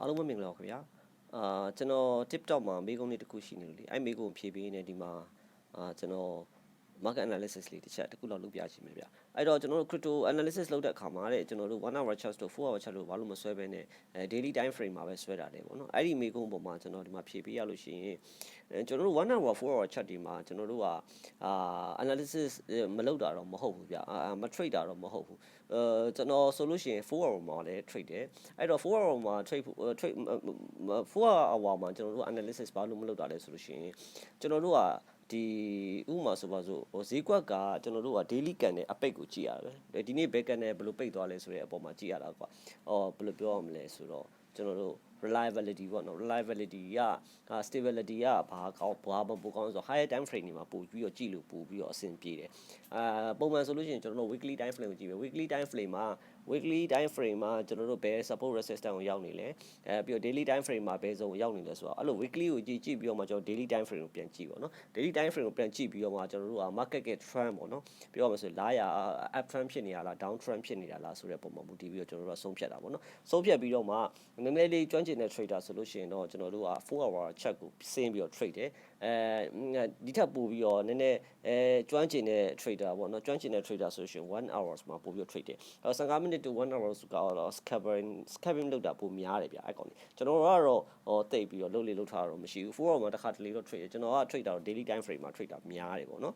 အားလုံးပဲမင်္ဂလာပါခင်ဗျာအာကျွန်တော် TikTok မှာမေးခွန်းလေးတစ်ခုရှိနေလို့လေအဲ့မေးခွန်းကိုဖြေပေးနေဒီမှာအာကျွန်တော် market analysis လေးတစ်ချက်တစ်ခုလောက်လုပ်ပြချင်မယ်ဗျအဲ့တော့ကျွန်တော်တို့ crypto analysis လုပ်တဲ့အခါမှာတဲ့ကျွန်တော်တို့1 hour chart တို့4 hour chart တို့ဘာလို့မဆွဲဘဲနဲ့အဲ daily time frame မှာပဲဆွဲတာလေပေါ့နော်အဲ့ဒီမေးခွန်းပုံမှာကျွန်တော်ဒီမှာဖြေပေးရလို့ရှိရင်အဲကျွန်တော်တို့1 hour 4 hour chart ဒီမှာကျွန်တော်တို့ကအာ analysis မလုပ်တာတော့မဟုတ်ဘူးဗျအာမ trade တာတော့မဟုတ်ဘူးအဲကျွန်တော်ဆိုလို့ရှိရင်4 hour မှာလည်း trade တယ်အဲ့တော့4 hour မှာ trade ဖို့ trade 4 hour မှာကျွန်တော်တို့ analysis ဘာလို့မလုပ်တာလဲဆိုလို့ရှိရင်ကျွန်တော်တို့က ဒီဥပမာဆိုပါစို့ဟိုဈေးကွက်ကကျွန်တော်တို့က daily ကန်တဲ့အပိတ်ကိုကြည့်ရတယ်ပဲဒီနေ့ဘယ်ကန်နဲ့ဘယ်လိုပိတ်သွားလဲဆိုတဲ့အပေါ်မှာကြည့်ရတာကွာအော်ဘယ်လိုပြောရမလဲဆိုတော့ ကျွန်တော်တို့ reliability ပေါ့နော် reliability က stability ကဘာကောင်းဘာမပိုကောင်းဆိုတော့ higher time frame တွေမှာပို့ပြီးတော့ကြည့်လို့ပို့ပြီးတော့အဆင်ပြေတယ်အာပုံမှန်ဆိုလို့ရှိရင်ကျွန်တော်တို့ weekly time frame ကိုကြည့်ပဲ weekly time frame မှာ weekly time frame မှာကျွန်တော်တို့ဘယ် support resistance ကိုရောက်နေလဲအဲပြီးတော့ daily time frame မှာဘယ်ဇုံကိုရောက်နေလဲဆိုတော့အဲ့လို weekly ကိုကြည့်ကြည့်ပြီးတော့မှကျွန်တော် daily time frame ကိုပြန်ကြည့်ပေါ့နော် daily time frame ကိုပြန်ကြည့်ပြီးတော့မှကျွန်တော်တို့က market က trend ပေါ့နော်ပြောရမှာဆိုလာရ up trend ဖြစ်နေတာလား down trend ဖြစ်နေတာလားဆိုတဲ့ပုံမှာမူတည်ပြီးတော့ကျွန်တော်တို့ကဆုံးဖြတ်တာပေါ့နော်ဆုံးဖြတ်ပြီးတော့မှနည်းနည်းလေးကျွမ်းကျင်တဲ့ trader ဆိုလို့ရှိရင်တော့ကျွန်တော်တို့က4 hour check ကိုဆင်းပြီးတော့ trade တယ်အဲဒီထက်ပိုပြီးတော့နည်းနည်းအဲကျွမ်းကျင်တဲ့ trader ပေါ့နော်ကျွမ်းကျင်တဲ့ trader ဆိုရှင်1 hours မှာပို့ပြီးတော့ trade တယ်အဲ15 minute to 1 hours ကတော့ scapping scapping လောက်တာပိုများတယ်ဗျအဲ့ကောင်ကြီးကျွန်တော်တို့ကတော့ဟောတိတ်ပြီးတော့လုပ်လေလုပ်ထားတော့မရှိဘူး4 hour မှာတစ်ခါတလေတော့ trade တယ်ကျွန်တော်က trade တာတော့ daily time frame မှာ trade တာများတယ်ပေါ့နော်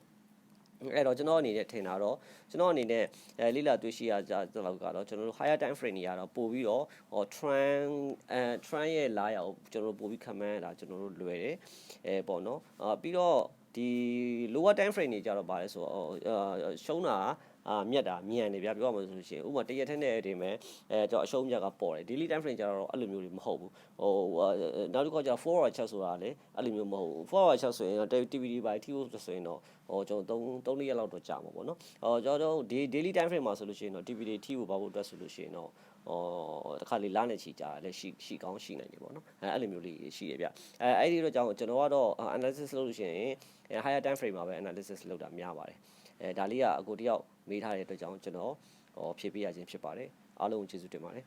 အဲ့တော့ကျွန်တော်အနေနဲ့ထင်တာတော့ကျွန်တော်အနေနဲ့အဲလိလာတွေ့ရှိရကြတော့ကတော့ကျွန်တော်တို့ higher time frame တွေကတော့ပို့ပြီးတော့ဟော trend အဲ trend ရဲ့လာရအောင်ကျွန်တော်တို့ပို့ပြီးခံမှန်းရတာကျွန်တော်တို့လွယ်တယ်အဲပေါ့နော်အာပြီးတော့ ဒီ lower time frame တွေကြတော့ဗာလဲဆိုတော့ရှုံးတာအာမြက်တာမြန်တယ်ဗျာပြောရမှာဆိုလို့ရှိရင်ဥပမာတရက်ထက်နဲ့တင်မဲ့အဲကျွန်တော်အရှုံးမြက်ကပေါ်တယ် daily time frame ကြတော့အဲ့လိုမျိုးတွေမဟုတ်ဘူးဟိုနောက်တစ်ခါကျ4 hour chat ဆိုတာလေအဲ့လိုမျိုးမဟုတ်ဘူး4 hour chat ဆိုရင် TVD by TO ဆိုရင်တော့ဟိုကျွန်တော်3 3ရက်လောက်တော့ကြာမှာပေါ့နော်ဟိုကျွန်တော်တို့ daily time frame မှာဆိုလို့ရှိရင်တော့ TVD T ကိုဘာဖို့အတွက်ဆိုလို့ရှိရင်တော့ဟောတခါလေးလာနေချီကြလည်းရှိရှိကောင်းရှိနိုင်တယ်ပေါ့နော်အဲအဲ့လိုမျိုးလေးရှိရဗျအဲအဲ့ဒီတော့ကြောင့်ကျွန်တော်ကတော့ analysis လုပ်လို့ရှိရင် higher time frame မှာပဲ analysis လုပ်တာများပါတယ်အဲဒါလေးကအကိုတယောက်မေးထားတဲ့အတွက်ကြောင့်ကျွန်တော်ဟောဖြည့်ပေးရခြင်းဖြစ်ပါတယ်အားလုံးကျေးဇူးတင်ပါတယ်